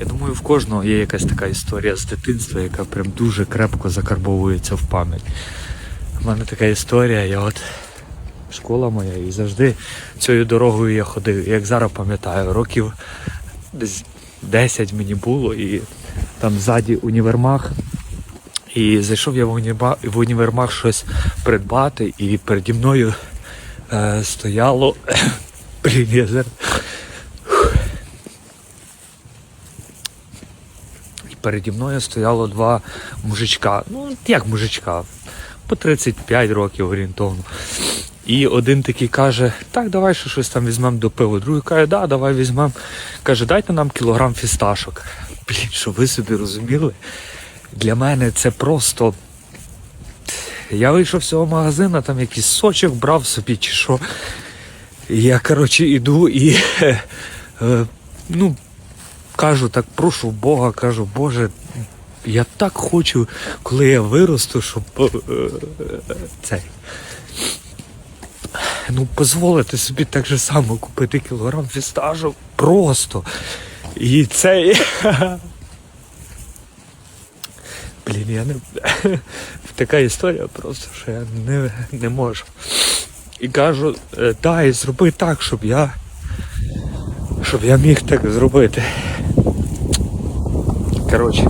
Я думаю, в кожного є якась така історія з дитинства, яка прям дуже крепко закарбовується в пам'ять. У мене така історія, я от школа моя, і завжди цією дорогою я ходив. Як зараз пам'ятаю, років десь 10 мені було, і там ззаді універмаг. І зайшов я в, універмаг щось придбати, і переді мною е, стояло. Блін, я зараз. І переді мною стояло два мужичка. Ну, як мужичка, по 35 років орієнтовно. І один такий каже, так, давай ще щось там візьмемо до пива. Другий каже, да, давай візьмемо. Каже, дайте нам кілограм фісташок. Блін, що ви собі розуміли? Для мене це просто. Я вийшов з цього магазину, там якийсь сочок брав собі чи що. Я, коротше, іду і е, е, ну, кажу, так прошу Бога, кажу, Боже, я так хочу, коли я виросту, щоб е, цей. Ну, дозволити собі так же само купити кілограм фістажок просто. І це. Блін, я не. Така історія просто, що я не, не можу. І кажу, «Е, дай, зроби так, щоб я. Щоб я міг так зробити. Коротше,